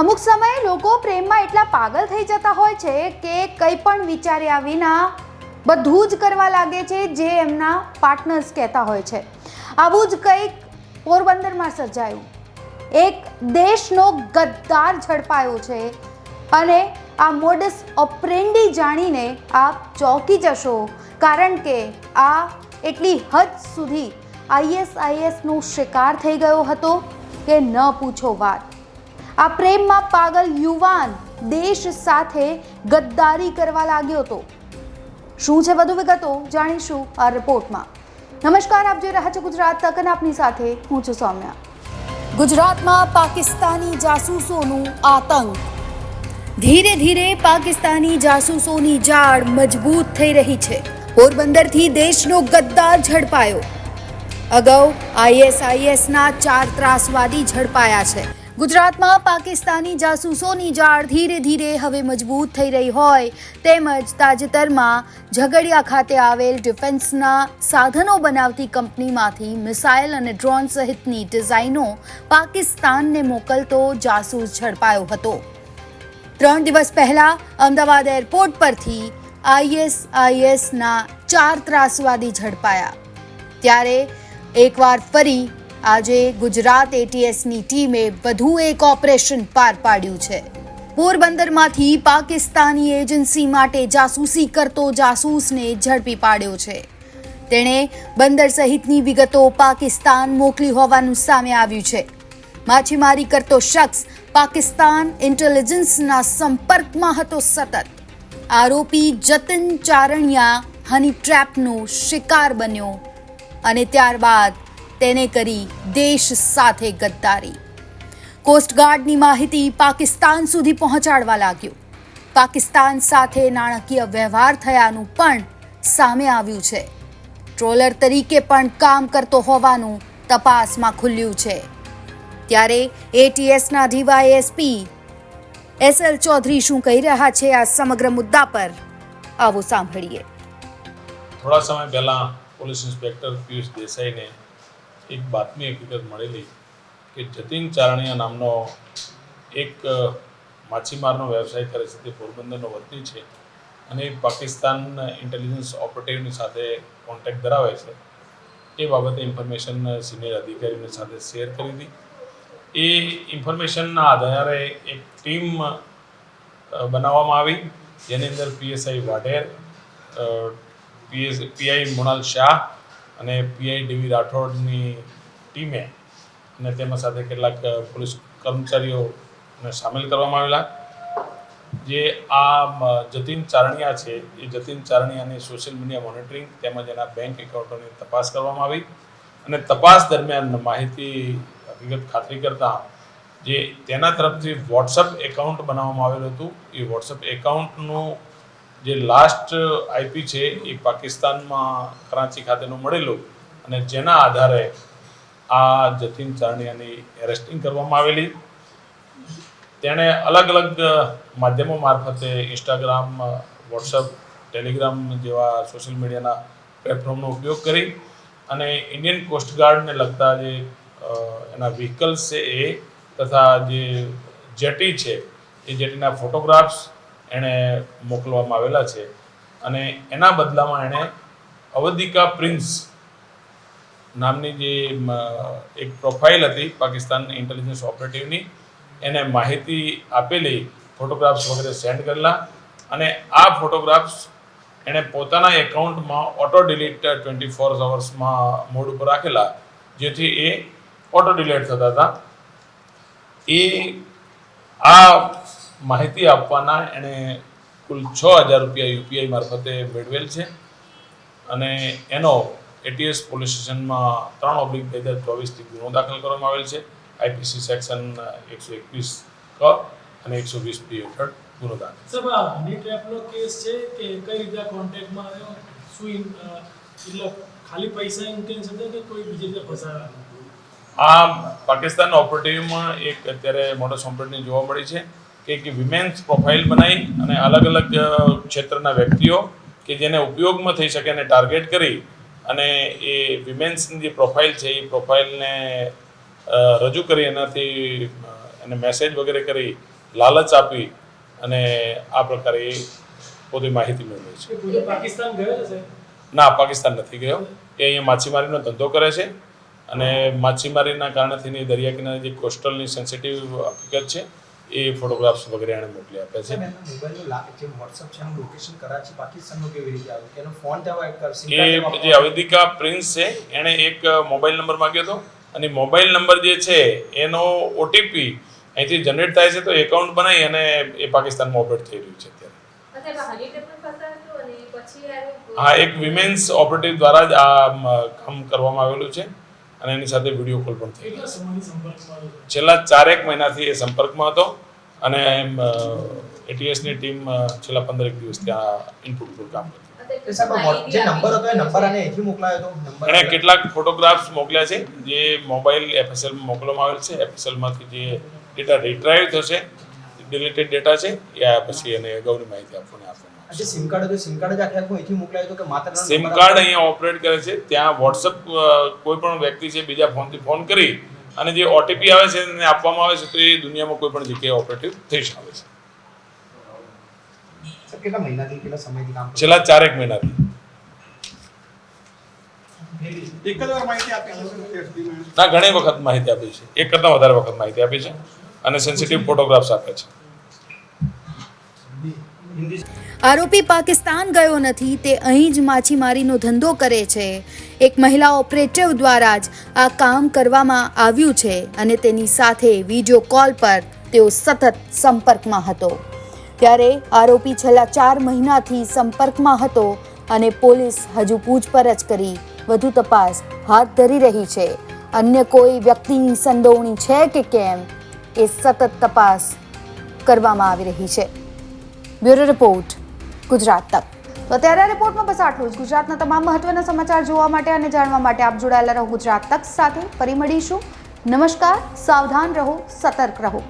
અમુક સમયે લોકો પ્રેમમાં એટલા પાગલ થઈ જતા હોય છે કે કંઈ પણ વિચાર્યા વિના બધું જ કરવા લાગે છે જે એમના પાર્ટનર્સ કહેતા હોય છે. આવું જ કંઈક પોરબંદરમાં સર્જાયું. એક દેશનો ગદ્દાર ઝડપાયો છે અને આ મોડસ ઓપરેન્ડી જાણીને આપ ચોંકી જશો કારણ કે આ એટલી હદ સુધી આઈએસઆઈએસનો શિકાર થઈ ગયો હતો કે ન પૂછો વાત. આ પ્રેમમાં પાગલ યુવાન દેશ સાથે ગદ્દારી કરવા લાગ્યો હતો. શું છે વધુ વિગતો જાણીશું આ રિપોર્ટમાં. નમસ્કાર, આપ જોઈ રહ્યા છો ગુજરાત તક અને આપની સાથે હું છું સૌમ્યા. ગુજરાતમાં પાકિસ્તાની જાસૂસોનું આતંક. ધીરે ધીરે પાકિસ્તાની જાસૂસોની જાળ મજબૂત થઈ રહી છે. પોરબંદરથી દેશનો ગદ્દાર ઝડપાયો. અગાઉ આઈએસઆઈએસના ચાર ત્રાસવાદી ઝડપાયા છે. ગુજરાતમાં પાકિસ્તાની જાસૂસોની જાળ ધીરે ધીરે હવે મજબૂત થઈ રહી હોય તેમજ તાજેતરમાં ઝઘડિયા ખાતે આવેલ ડિફેન્સના સાધનો બનાવતી કંપનીમાંથી મિસાઇલ અને ડ્રોન સહિતની ડિઝાઇનો પાકિસ્તાનને મોકલતો જાસૂસ ઝડપાયો હતો. ત્રણ દિવસ પહેલા અમદાવાદ એરપોર્ટ પરથી આઈએસઆઈએસના ચાર ત્રાસવાદી ઝડપાયા. ત્યારે એકવાર ફરી આજે ગુજરાત એટીએસની ટીમે વધુ એક ઓપરેશન પાર પાડ્યું છે. પોરબંદરમાંથી પાકિસ્તાની એજન્સી માટે જાસૂસી કરતો જાસૂસને ઝડપી પાડ્યો છે. તેણે બંદર સહિતની વિગતો પાકિસ્તાન મોકલી હોવાનું સામે આવ્યું છે. માછીમારી કરતો શખ્સ પાકિસ્તાન ઇન્ટેલિજન્સના સંપર્કમાં હતો સતત. આરોપી જતન ચારણિયા હની ટ્રેપનો શિકાર બન્યો અને ત્યારબાદ તેને કરી દેશ સાથે ગદ્દારી. કોસ્ટગાર્ડની માહિતી પાકિસ્તાન સુધી પહોંચાડવા લાગ્યો. પાકિસ્તાન સાથે નાણાકીય વ્યવહાર થયાનું પણ સામે આવ્યું છે. ટ્રોલર તરીકે પણ કામ કરતો હોવાનું તપાસમાં ખુલ્યું છે. ત્યારે એટીએસના ડીવાયએસપી એસ એલ ચૌધરી શું કહી રહ્યા છે આ સમગ્ર મુદ્દા પર આવો સાંભળીએ. થોડા સમય પહેલા પોલીસ ઇન્સ્પેક્ટર પિયુષ દેસાઈને એક બાતમી હકીકત મળેલી કે જતીન ચારણીયા નામનો એક માછીમારનો વ્યવસાય કરે છે. તે પોરબંદરનો વતની છે અને પાકિસ્તાન ઇન્ટેલિજન્સ ઓપરેટિવની સાથે કોન્ટેક્ટ ધરાવે છે. એ બાબતે ઇન્ફોર્મેશન સિનિયર અધિકારીઓની સાથે શેર કરી હતી. એ ઇન્ફોર્મેશનના આધારે એક ટીમ બનાવવામાં આવી. જેની અંદર PSI Vadher PS PI Mrunal Shah અને પીઆઈ ડીવી રાઠોડની ટીમે અને તેમાં સાથે કેટલાક પોલીસ કર્મચારીઓને સામેલ કરવામાં આવેલા. જે આ જતીન ચારણિયા છે, એ જતીન ચારણિયાની સોશિયલ મીડિયા મોનિટરિંગ તેમજ એના બેંક એકાઉન્ટોની તપાસ કરવામાં આવી અને તપાસ દરમિયાન માહિતી હકીકત ખાતરી કરતાં જે તેના તરફથી વોટ્સઅપ એકાઉન્ટ બનાવવામાં આવેલું હતું, એ વોટ્સઅપ એકાઉન્ટનું જે લાસ્ટ આઈપી છે એ પાકિસ્તાનમાં કરાચી ખાતેનું મળેલું અને જેના આધારે આ જતીન ચારણિયાની એરેસ્ટિંગ કરવામાં આવેલી. તેણે અલગ અલગ માધ્યમો મારફતે ઇન્સ્ટાગ્રામ વોટ્સઅપ ટેલિગ્રામ જેવા સોશિયલ મીડિયાના પ્લેટફોર્મનો ઉપયોગ કરી અને ઇન્ડિયન કોસ્ટગાર્ડને લગતા જે એના વ્હીકલ્સ છે એ તથા જે જેટી છે એ જેટીના ફોટોગ્રાફ્સ એણે મોકલવામાં આવેલા છે. અને એના બદલામાં એણે અવધિકા પ્રિન્સ નામની જે એક પ્રોફાઇલ હતી પાકિસ્તાન ઇન્ટેલિજન્સ ઓપરેટિવની એને માહિતી આપેલી ફોટોગ્રાફ્સ વગેરે સેન્ડ કરેલા અને આ ફોટોગ્રાફ્સ એણે પોતાના એકાઉન્ટમાં ઓટો ડિલીટ ટ્વેન્ટી ફોર અવર્સમાં મોડ ઉપર રાખેલા, જેથી એ ઓટો ડિલીટ થતા હતા. એ આ માહિતી આપવાના એણે કુલ છ હજાર રૂપિયા યુપીઆઈ મારફતે મેળવેલ છે. અને એનો એટીએસ પોલીસ સ્ટેશનમાં ત્રણ ઓબ્લિક બે હજાર ચોવીસથી ગુનો દાખલ કરવામાં આવેલ છે. આઈપીસી સેક્શન એકસો એકવીસ ક અને એકસો વીસ બી હેઠળ ગુનો દાખલ. આ હની ટ્રેપનો કેસ છે કે કઈ રીતે કોન્ટેક્ટમાં આવ્યો? શું એટલે ખાલી પૈસા ઇન્ટેન્સ હતા કે કોઈ બીજી રીતે ફસાયા આ પાકિસ્તાન ઓપરેટિવમાં એક અત્યારે મોટો સોમ્પેટની જોવા મળી છે. એક વિમેન્સ પ્રોફાઇલ બનાવી અને અલગ અલગ ક્ષેત્રના વ્યક્તિઓ કે જેને ઉપયોગમાં થઈ શકે એને ટાર્ગેટ કરી અને એ વિમેન્સની જે પ્રોફાઇલ છે એ પ્રોફાઇલને રજૂ કરી એનાથી એને મેસેજ વગેરે કરી લાલચ આપી અને આ પ્રકારે પોતે માહિતી મેળવે છે. પાકિસ્તાન ગયો છે? ના પાકિસ્તાન નથી ગયો. એ અહીંયા માછીમારીનો ધંધો કરે છે અને માછીમારીના કારણે થઈને દરિયા કિનારે જે કોસ્ટલની સેન્સિટિવ હકીકત છે એ ફોટોગ્રાફ્સ વગેરે એણે મોકલી આપ્યા છે. જે WhatsApp છે એનું લોકેશન કરાચી પાકિસ્તાનનું કેવી રીતે આવ્યું કે એનો ફોન ત્યાં એક SIM એ જે અવેદિકા પ્રિન્સ છે એણે એક મોબાઈલ નંબર માંગ્યો હતો. અને મોબાઈલ નંબર જે છે એનો ઓટીપી અહીંથી જનરેટ થાય છે તો એકાઉન્ટ બનાવી અને એ પાકિસ્તાનમાં ઓપરેટ થઈ રહ્યું છે અત્યારે. હા એક વિમેન્સ ઓપરેટિવ દ્વારા જ આ કામ કરવામાં આવેલું છે. અને એની સાથે વીડિયો કોલ પણ થઈ. છે છેલ્લા ચારેક મહિનાથી એ સંપર્કમાં હતો અને એમ એટીએસની ટીમ છેલ્લા પંદરેક દિવસ ત્યાં ઇનપુટ પર કામ કરતી. એણે કેટલાક ફોટોગ્રાફ્સ મોકલ્યા છે જે મોબાઈલ એફએસએલમાં મોકલવામાં આવેલ છે. એફએસએલમાંથી જે ડેટા રિટ્રાઈવ થશે ડિલેટેડ ડેટા છે એ આ પછી એને અગાઉની માહિતી આપવાની આપવામાં આ આવશે જે સિમ કાર્ડ હતું સિમ કાર્ડ જ આખે આખું અહીંથી મોકલાયો હતો કે માત્ર સિમ કાર્ડ અહીંયા ઓપરેટ કરે છે. ત્યાં વોટ્સઅપ કોઈ પણ વ્યક્તિ છે બીજા ફોનથી ફોન કરી અને જે ઓટીપી આવે છે એને આપવામાં આવે છે તો એ દુનિયામાં કોઈ પણ જગ્યાએ ઓપરેટિવ થઈ શકે છે. કેટલા મહિનાથી કેટલા સમયથી કામ છેલ્લા ચારેક મહિનાથી. એક જ વાર માહિતી આપી છે એસડીમાં ના ઘણી વખત માહિતી આપી છે. એક કરતાં વધારે વખત માહિતી આપી છે અને સેન્સિટિવ ફોટોગ્રાફ્સ આપે છે. આરોપી પાકિસ્તાન ગયો નથી, તે અહીં જ માછીમારીનો ધંધો કરે છે. એક મહિલા ઓપરેટિવ દ્વારા જ આ કામ કરવામાં આવ્યું છે અને તેની સાથે વીડિયો કોલ પર તેઓ સતત સંપર્કમાં હતો. ત્યારે આરોપી છેલ્લા ચાર મહિનાથી સંપર્કમાં હતો અને પોલીસ હજુ પૂછપરછ કરી વધુ તપાસ હાથ ધરી રહી છે. અન્ય કોઈ વ્યક્તિની સંડોવણી છે કે કેમ, એ સતત તપાસ કરવામાં આવી રહી છે. બ્યુરો રિપોર્ટ, ગુજરાત તક. તો અત્યારે રિપોર્ટમાં બસ આટલું જ. ગુજરાતના તમામ મહત્વના સમાચાર જોવા માટે અને જાણવા માટે આપ જોડાયેલા રહો ગુજરાત તક સાથે. ફરી મળીશું. નમસ્કાર, સાવધાન રહો, સતર્ક રહો.